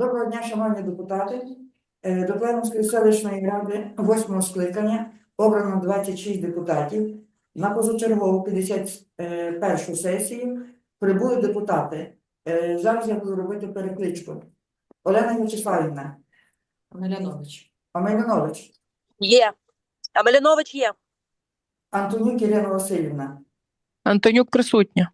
Доброго дня, шановні депутати. Е, До Клевенської селищної ради восьмого скликання обрано 26 депутатів. На позачергову 51 сесію прибули депутати. Е, Зараз я буду робити перекличку. Олена Вячеславівна, Милянович. Омельянович, Є. А Малінович є. Антонюк Ірина Васильівна, Антонюк присутня.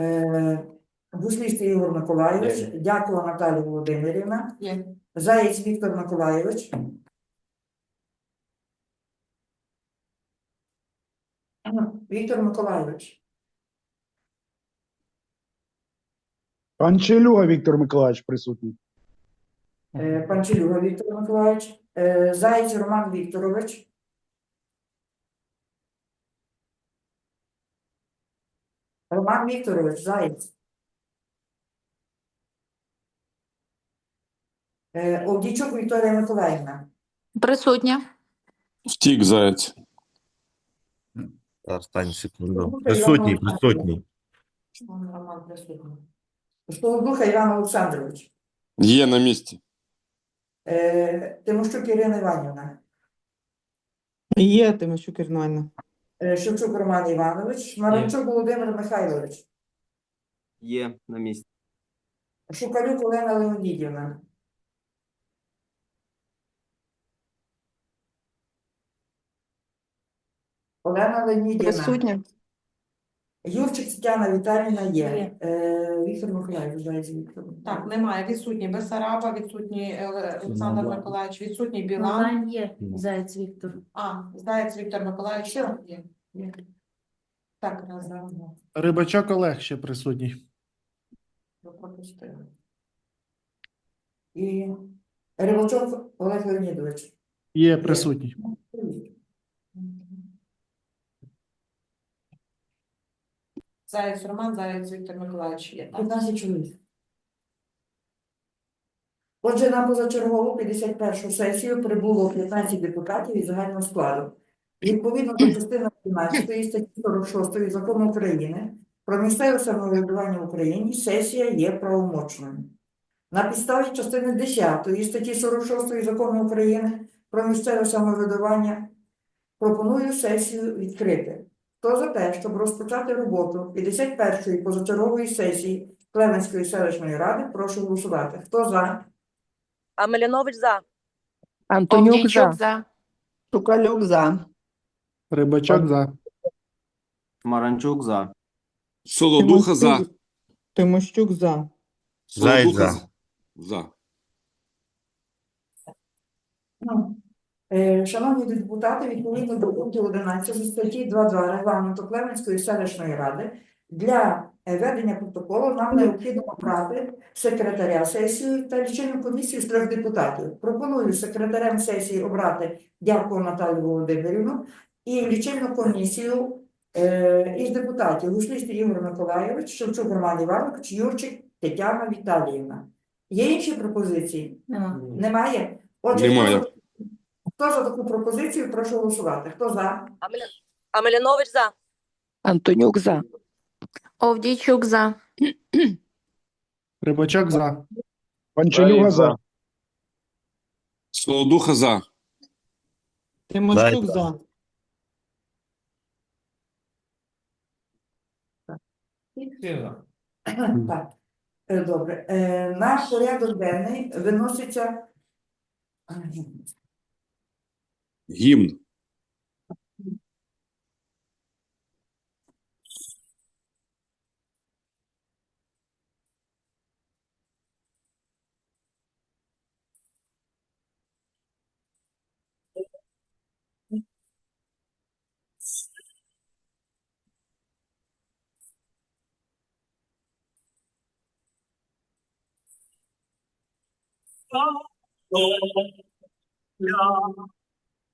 е, Гуслістий Ігор Миколайович, Дякова Наталія Володимирівна, Є. Заєць Віктор Миколайович. Віктор Миколайович, Пан Челюга Віктор Миколаївич присутній. е, Панчелюга Віктор Миколайович, е, Заєць Роман Вікторович. Роман Вікторович, Заєць. Овдійчук Вікторія Миколаївна. Присутня. Втік заяць. Стань секунду. Присутній, присутній. Роман присутній. Іван Олександрович. Є на місці. Е, Тимощук Ірина Іванівна. Є Тимощук Ірина. Е, Шевчук Роман Іванович. Маранчук Володимир Михайлович. Є на місці. Шукалюк Олена Леонідівна. Олена Леонідівна. Присутня. Юрчик Тетяна Віталіївна є. Є. Е, Віктор Миколаївич, Зайць Віктор. Так, немає. Відсутній Бесараба, відсутній е, Олександр Немає. Миколаївич, відсутній Білан. Онлайн є Заєць Віктор. А, Заєць Віктор Миколаївич. Що? Є. Є. Так, разом. Рибачок Олег ще присутній. Ви пропустили. І Рибачок Олег Леонідович. Є присутній. Заєць Роман, Заєць Віктор Миколаївич є. Так. 15 чоловік. Отже, на позачергову 51 сесію прибуло 15 депутатів із загального складу. Відповідно до частини 11 статті 46 Закону України про місцеве самоврядування в Україні сесія є правомочною. На підставі частини 10 статті 46 Закону України про місцеве самоврядування пропоную сесію відкрити. Хто за те, щоб розпочати роботу 51-ї позачергової сесії Клеменської селищної ради, прошу голосувати. Хто за? А Малінович за. Антонюк за. Шукалюк за. Рибачок за. Маранчук за. Солодуха за. Тимощук за. Солодуха за. За. Ну, Шановні депутати, відповідно до пункту 11 статті 2.2 регламенту Клеменської селищної ради для е, ведення протоколу нам необхідно обрати секретаря сесії та лічильну комісію з трьох депутатів. Пропоную секретарем сесії обрати Дякую Наталію Володимирівну і лічильну комісію е, із депутатів Гуслістий Ігор Миколайович, Шевчук Роман Іванович, Юрчик Тетяна Віталіївна. Є інші пропозиції? Нема. Немає? Отже, Немає. Хто за- таку пропозицію, прошу голосувати. Хто за? А, Маля... за. Антонюк за. Овдійчук за. Рибачок за. Заєць Пан Челюга за. за. Солодуха за. Тимощук за. Так. Е, Добре. Е, Наш порядок денний виноситься. гімн. Oh, yeah.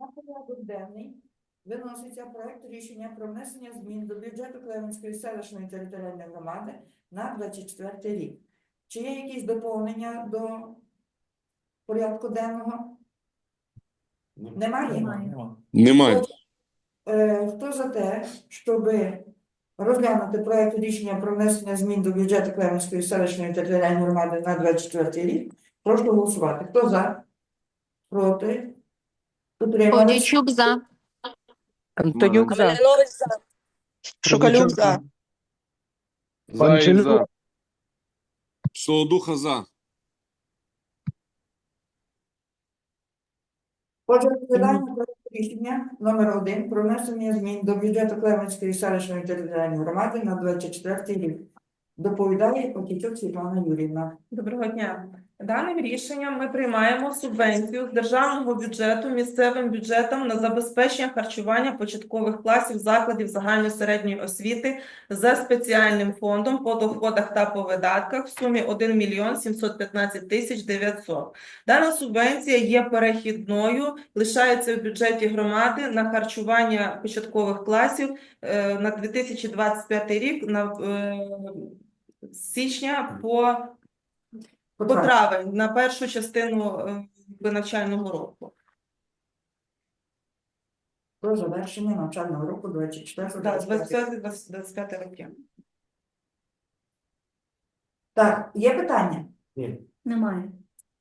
На порядок денний виноситься проект рішення про внесення змін до бюджету Клевенської селищної територіальної громади на 24 рік. Чи є якісь доповнення до порядку денного? Немає? Немає. Е, Хто за те, щоб розглянути проект рішення про внесення змін до бюджету Клевенської селищної територіальної громади на 24 рік? Прошу голосувати. Хто за? Проти? Овдійчук за. Антонюк за. За. Шукалюк за. Заєць за. Солодуха за. Отже, проект рішення номер один про внесення змін до бюджету Клевенської селищної територіальної громади на 24 рік. Доповідає Покітюк Світлана Юрівна. Доброго дня. Даним рішенням ми приймаємо субвенцію з державного бюджету місцевим бюджетам на забезпечення харчування початкових класів закладів загальної середньої освіти за спеціальним фондом по доходах та по видатках в сумі 1 мільйон 715 тисяч 900. Дана субвенція є перехідною, лишається в бюджеті громади на харчування початкових класів е, на 2025 рік на е, січня по по травень на першу частину е, навчального року. Про завершення навчального року 24 Так, з 25 років. Так, є питання? Немає.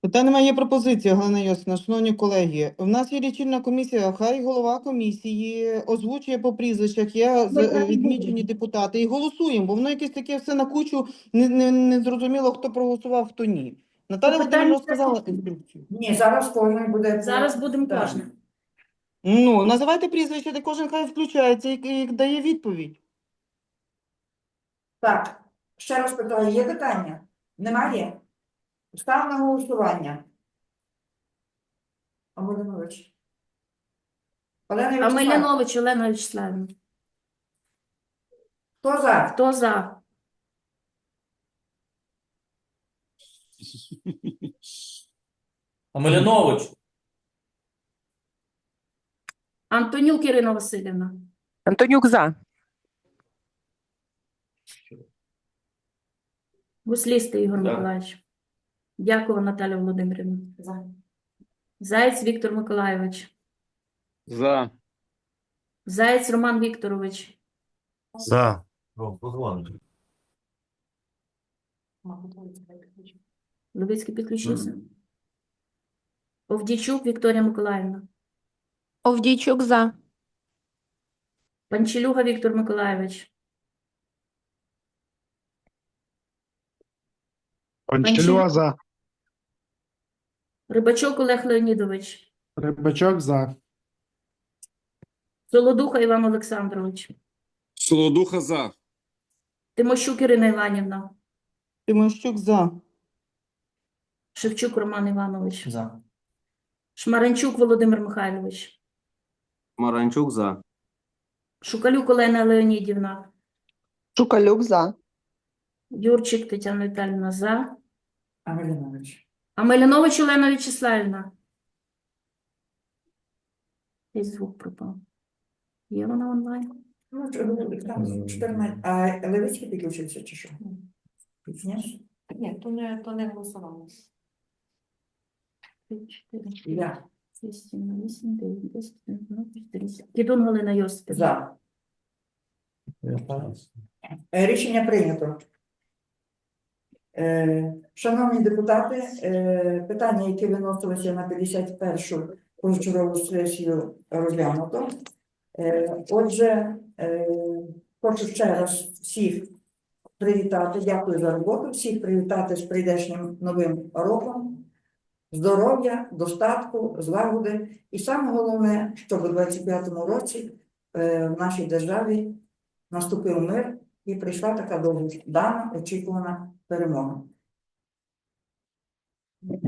Питань немає, є пропозиція, Галина Йосифівна, шановні колеги. У нас є лічильна комісія, хай голова комісії озвучує по прізвищах, є з- і відмічені депутати, і голосуємо, бо воно якесь таке все на кучу, не, не, не зрозуміло, хто проголосував, хто ні. Наталя Питання Володимирівна розказала інструкцію. Ні, зараз кожен буде. Зараз будемо Так. кожне. Ну, називайте прізвище, де кожен хай включається і, і дає відповідь. Так, ще раз питаю, є питання? Немає? Став на голосування. Амелінович. Олена Вячеславівна, Амелянович Олена Вячеславівна. хто за? Хто за? Амелянович, Антонюк Ірина Васильівна. Антонюк за. Гуслістий Ігор За. Миколаївич. Дякую, Наталя Володимирівна. За. Заєць Віктор Миколайович. За. Заєць Роман Вікторович. За. Левицький підключився. Овдійчук Вікторія Миколаївна. Овдійчук за. Панчелюга Віктор Миколайович. Панчелюа за. Рибачок Олег Леонідович. Рибачок за. Солодуха Іван Олександрович. Солодуха за. Тимощук Ірина Іванівна. Тимощук за. Шевчук Роман Іванович. За. Шмаренчук Володимир Михайлович. Маранчук за. Шукалюк Олена Леонідівна. Шукалюк за. Юрчик Тетяна Віталіївна за. Амелінович. Олена Вячеславівна. Десь звук пропав. Є вона онлайн? Ну, ч- ну, там 14. А Левицький підключився чи що? Ні? Ні, то не, то не Я. одинадцять. Кідун Галина Йосипівна. За. Е, Рішення прийнято. Е, Шановні депутати, е, питання, які виносилися на 51-шу позачергову сесію, розглянуто. Е, Отже, е, хочу ще раз всіх привітати, дякую за роботу, всіх привітати з прийдешнім новим роком. здоров'я, достатку, злагоди. І саме головне, щоб у 25-му році в нашій державі наступив мир і прийшла така довгодана, очікувана перемога.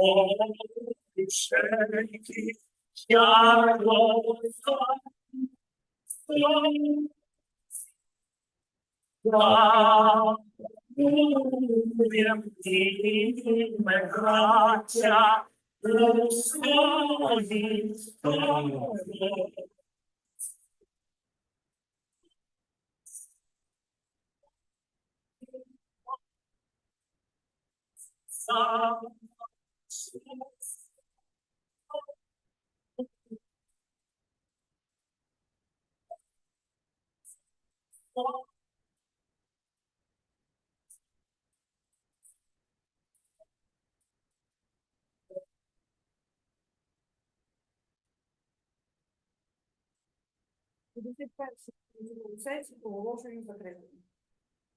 Ofelki Jarosław, Lubię Cię, Сесію оголошую закритою.